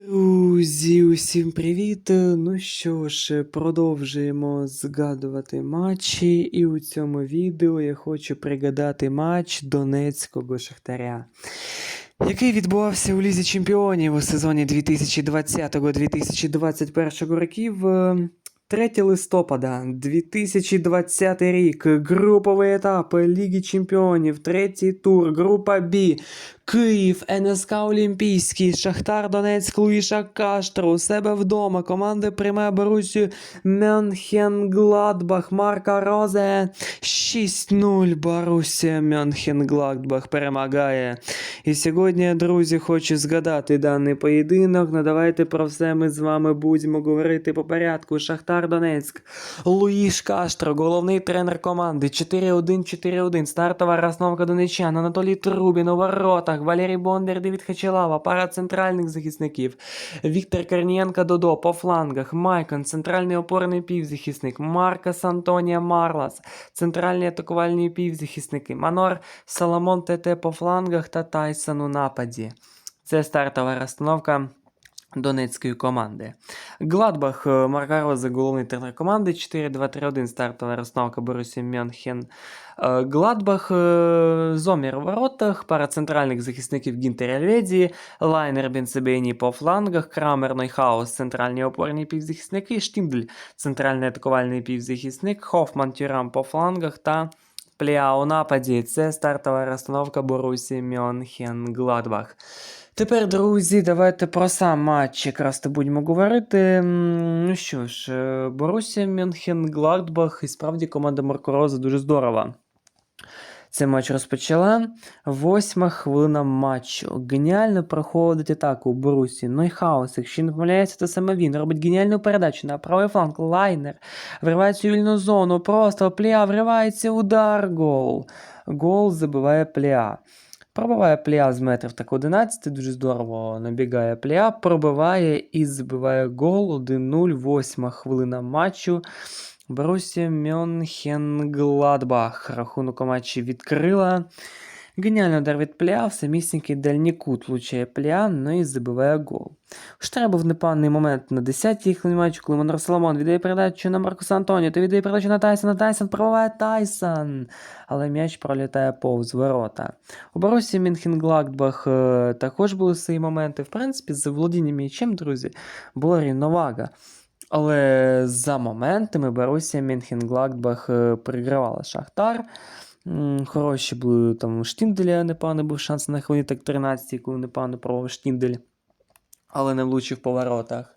Друзі, усім привіт! Ну що ж, продовжуємо згадувати матчі, і у цьому відео я хочу пригадати матч Донецького Шахтаря, який відбувався у Лізі Чемпіонів у сезоні 2020-2021 років. Е, 3 листопада 2020 рік. Груповий етап Ліги Чемпіонів, третій тур, група Б. Київ, НСК Олімпійський, Шахтар Донецьк, Луїша Каштро, у себе вдома. Команда приймає Борусію Мюнхен-Гладбах, Марка Розе. 6-0 Борусія Мюнхен-Гладбах перемагає. І сьогодні, друзі, хочу згадати даний поєдинок. Ну давайте про все ми з вами будемо говорити по порядку. Шахтар Донецьк, Луїш Каштро, головний тренер команди. 4-1-4-1. Стартова розновка донечан. Анатолій Трубін у воротах. Валерій Бондар, Девід Хачелава, пара центральних захисників. Віктор Корнієнко Додо по флангах. Майкон, центральний опорний півзахисник. Маркас Антонія Марлас, центральні атакувальні півзахисники. Манор Соломон ТТ по флангах та Тайсон у нападі. Це стартова розстановка донецької команди. Гладбах е, Марка Розе, головний тренер команди. 4-2-3-1 стартова розстановка Борусі Мюнхен. Е, Гладбах е, Зомір у воротах, пара центральних захисників Гінтер Ельведі, Лайнер Бенцебейні по флангах, Крамер Нойхаус, центральні опорні півзахисники, Штіндль, центральний атакувальний півзахисник, Хофман Тюрам по флангах та Пліа у нападі. Це стартова розстановка Борусі Мюнхен Гладбах. Тепер, друзі, давайте про сам матч якраз то будемо говорити. Ну що ж, е, Борусія Мюнхен Гладбах і справді команда Марко Розе дуже здорова. Цей матч розпочала. Восьма хвилина матчу. Геніально проходить атаку у Борусі. Нойхаус, якщо не помиляється, то саме він. Робить геніальну передачу на правий фланг. Лайнер. Вривається у вільну зону. Просто Пліа вривається удар. Гол. Гол забиває Пліа. Пробиває Пліа з метрів так 11, дуже здорово набігає Пліа, пробиває і забиває гол 1-0, восьма хвилина матчу. Борусія Мюнхен-Гладбах. Рахунок у матчі відкрила. Геніально удар від в самісінький дальній кут влучає Пліа, ну і забиває гол. Штре був непевний момент на 10-й хвилині матчу, коли Монро Соломон віддає передачу на Маркуса Антоніо, то віддає передачу на Тайсона, Тайсон пробиває Тайсон, але м'яч пролітає повз ворота. У Борусі Мюнхен-Гладбах е, також були свої моменти. В принципі, з володінням м'ячем, друзі, була рівновага. Але за моментами Борусія Мюнхен-Гладбах е, перегравала Шахтар. Хороші були там Штінделя, непоганий був шанс на хвилині так 13, коли непогано пробував Штіндель, але не влучив по воротах.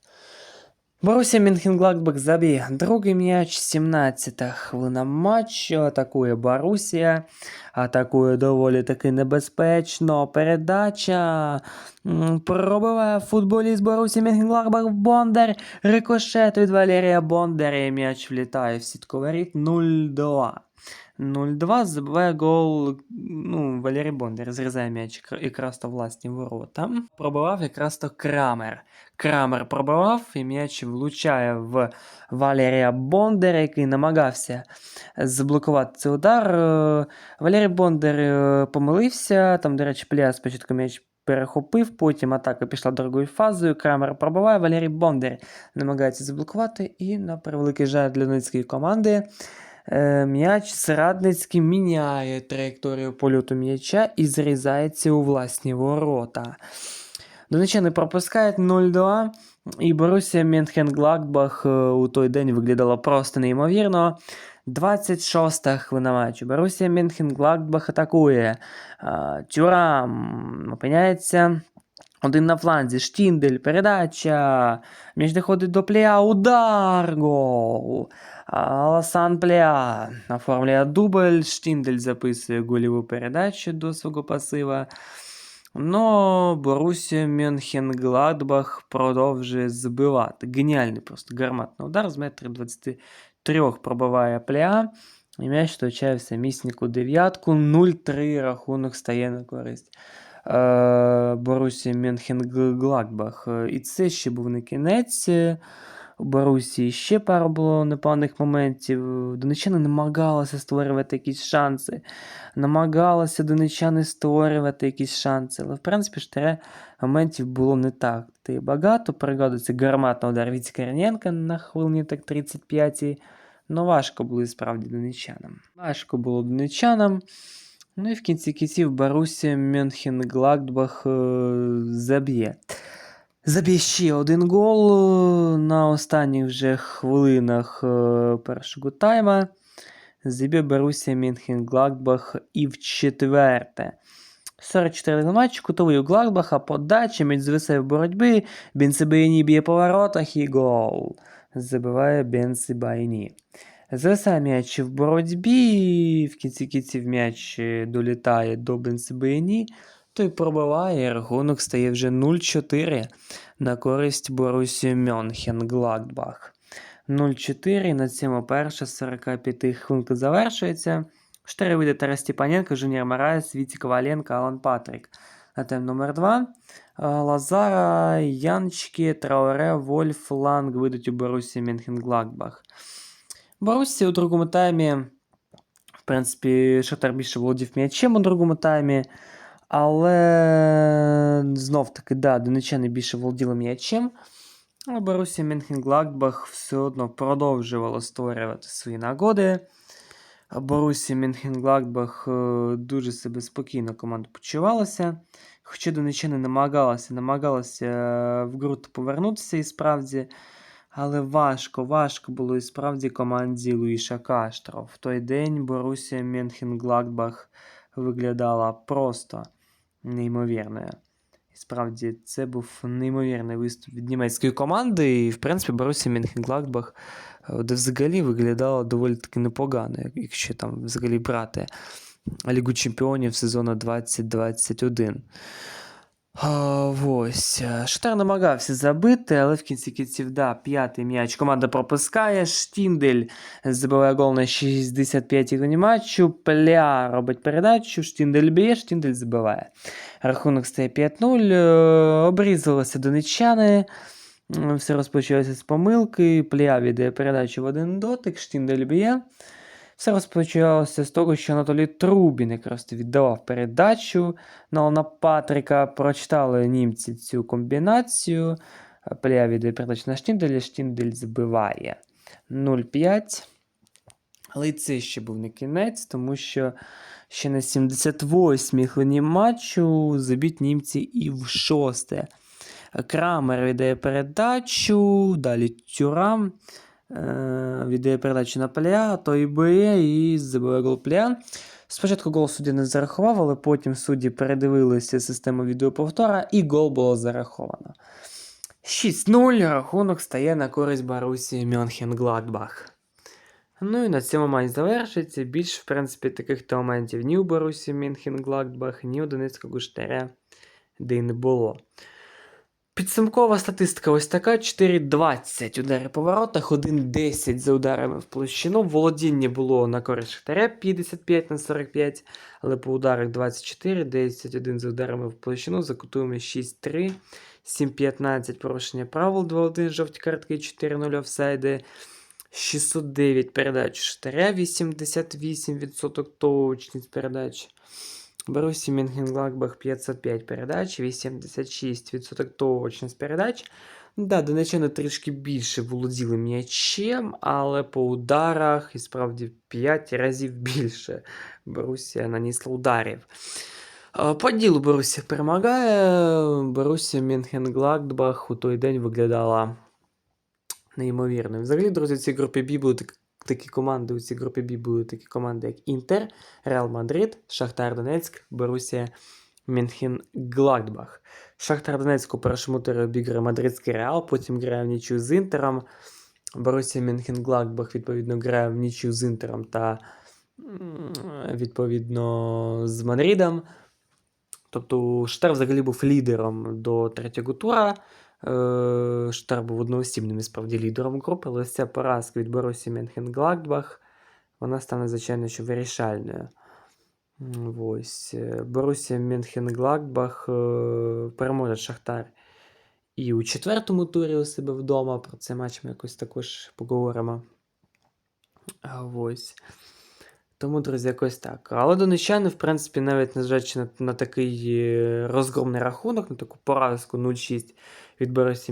Борусія Мюнхен-Гладбах забіг другий м'яч, 17-та хвилина матчу, атакує Борусія, атакує доволі таки небезпечно, передача, пробиває футболіст Борусі Мюнхен-Гладбах Бондар, рикошет від Валерія Бондаря, і м'яч влітає в сітку воріт 0-2. 0-2 забиває гол. Ну, Валерій Бондар зрізає м'яч якра- якраз то власні ворота. Пробивав якраз то Крамер. Крамер пробивав, і м'яч влучає в Валерія Бондаря, який намагався заблокувати цей удар. Е, Валерій Бондар е, помилився. Там, до речі, Пля спочатку м'яч перехопив, потім атака пішла другою фазою. Крамер пробиває, Валерій Бондар намагається заблокувати. І на превеликий жаль для донецької команди. Е, М'яч Срадницький міняє траєкторію польоту м'яча і зрізається у власні ворота. Донечани пропускають 0-2, і Борусія Мюнхен-Гладбах е, у той день виглядала просто неймовірно. 26-та хвилина матчу. Борусія Мюнхен-Гладбах атакує. Е, Тюрам опиняється один на фланзі. Штіндель, передача. М'яч доходить до плея. Удар! Гол! Аласан Плеа оформляє дубль. Штіндель записує гольову передачу до свого пасива. Но Борусія Мюнхен-Гладбах продовжує збивати. Геніальний просто гарматний удар з метрів 23 пробиває Плеа. І м'яч точає в самісніку дев'ятку. 0-3 рахунок стає на користь. Е, Борусія Мюнхен-Гладбах. І це ще був не кінець. У Борусі ще пару було непоганих моментів. Донеччани намагалися створювати якісь шанси. Намагалися донеччани створювати якісь шанси. Але в принципі штире моментів було не так. Ти багато пригодиться гарматний удар від Скорнієнка на хвилині так 35 Ну, важко було і справді донеччанам. Важко було донеччанам. Ну і в кінці кінців Борусія Мюнхен-Гладбах е, заб'є. Заб'є ще один гол е, на останніх вже хвилинах е, першого тайма. Заб'є Борусія Мюнхен-Гладбах і в четверте. 44 на матч, кутовий у Гладбаха, подача, м'яч звисає в боротьбі, Бенцебайні б'є по воротах і гол. Забиває Бенцебайні. Зависає м'яч в боротьбі, в кінці кінців м'яч е, долітає до Бенцебайні, той пробиває, і рахунок стає вже 0-4 на користь Борусі Мюнхен Гладбах. 0-4, на цьому перша 45 хвилинка завершується. Штири вийде Тарас Степаненко, Жуніор Мараєс, Віці Коваленко, Алан Патрик. На тем номер 2. Лазара, Янчки, Трауре, Вольф, Ланг вийдуть у Борусі Мюнхен-Гладбах. Борусі у другому таймі, в принципі, Шахтар більше володів м'ячем у другому таймі. Але знов таки, да, донечани більше володіли м'ячем. А Борусі Мюнхен-Гладбах все одно продовжувало створювати свої нагоди. А Борусі Мюнхен-Гладбах е, дуже себе спокійно команда почувалася. Хоча донечани намагалася, намагалася е, в гру повернутися і справді. Але важко, важко було і справді команді Луїша Каштро. В той день Борусія Мюнхен-Гладбах виглядала просто неймовірною. І справді це був неймовірний виступ від німецької команди. І, в принципі, Борусія Мюнхен-Гладбах е, де взагалі виглядала доволі таки непогано, якщо там взагалі брати Лігу Чемпіонів сезону 2021. Ось. е, Шахтар намагався забити, але в кінці кінців, да, п'ятий м'яч. Команда пропускає. Штіндель забиває гол на 65-й гоні матчу. Пля робить передачу. Штіндель б'є, Штіндель забиває. Рахунок стає 5-0. е, Обрізалися донеччани. М, Все розпочалося з помилки. Пля віддає передачу в один дотик. Штіндель б'є. Все розпочалося з того, що Анатолій Трубін якраз віддавав передачу на Алана Патрика. Прочитали німці цю комбінацію. Пля віддає передачу на Штінделя, Штіндель забиває 0-5. Але і це ще був не кінець, тому що ще на 78-й хвилині матчу заб'ють німці і в шосте. Крамер віддає передачу, далі Тюрам віддає передачу на Пля, той б'є і забиває гол Пля. Спочатку гол судді не зарахував, але потім судді передивилися систему відеоповтора і гол було зараховано. 6-0 рахунок стає на користь Борусі Мюнхен-Гладбах. Ну і на цьому матч завершиться. Більше, в принципі, таких моментів ні у Борусі Мюнхен-Гладбах, ні у Донецького штаря, де й не було. Підсумкова статистика ось така: 4-20 удари по воротах, 1-10 за ударами в площину. Володіння було на користь Шахтаря 55 на 45, але по ударах 24, 10-1 за ударами в площину, за кутуємо 6-3, 7-15 порушення правил, 2-1 жовті картки, 4-0 офсайди. 609 передач Шахтаря, 88% точність передач. Борусі Мюнхен-Гладбах 505 передач, 86% точність передач. Да, донечани трішки більше володіли м'ячем, але по ударах і справді 5 разів більше Борусія нанісла ударів. По ділу Борусія перемагає. Борусія Мюнхен-Гладбах у той день виглядала неймовірно. Взагалі, друзі, в цій групі Бі були такі команди. У цій групі Бі були такі команди, як Інтер, Реал Мадрид, Шахтар Донецьк, Борусія Мюнхен Гладбах. Шахтар Донецьк у першому турі обіграє Мадридський Реал, потім грає в нічю з Інтером. Борусія Мюнхен Гладбах, відповідно, грає в нічю з Інтером та відповідно з Мадридом. Тобто Штар взагалі був лідером до третього тура. Е, Штар був одноосібним і справді лідером групи, але ця поразка від Борусі Мюнхен-Гладбах, вона стане, звичайно, що вирішальною. Ось. е, Борусія Мюнхен-Гладбах е, переможе Шахтар і у четвертому турі у себе вдома. Про цей матч ми якось також поговоримо. Ось. Тому, друзі, якось так. Але донечани, в принципі, навіть незважаючи на, на такий розгромний рахунок, на таку поразку 0-6 від Борусі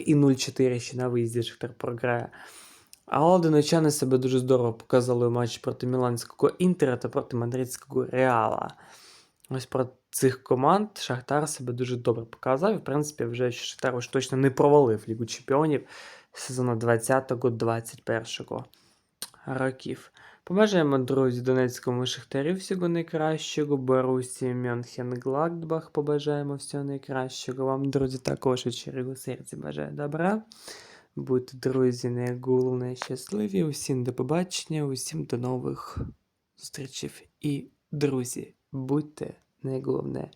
і 0-4 ще на виїзді Шахтар програє. Але донечани себе дуже здорово показали у матчі проти Міланського Інтера та проти Мадридського Реала. Ось проти цих команд Шахтар себе дуже добре показав. І, в принципі, вже Шахтар уж точно не провалив Лігу Чемпіонів сезону 20-21 років. Побажаємо, друзі, Донецькому Шахтарю всього найкращого, Борусі Мюнхен-Гладбах побажаємо всього найкращого. Вам, друзі, також від щирого серця бажаю добра. Будьте, друзі, найголовніше щасливі. Усім до побачення, усім до нових зустрічей. І, друзі, будьте найголовне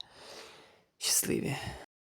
щасливі.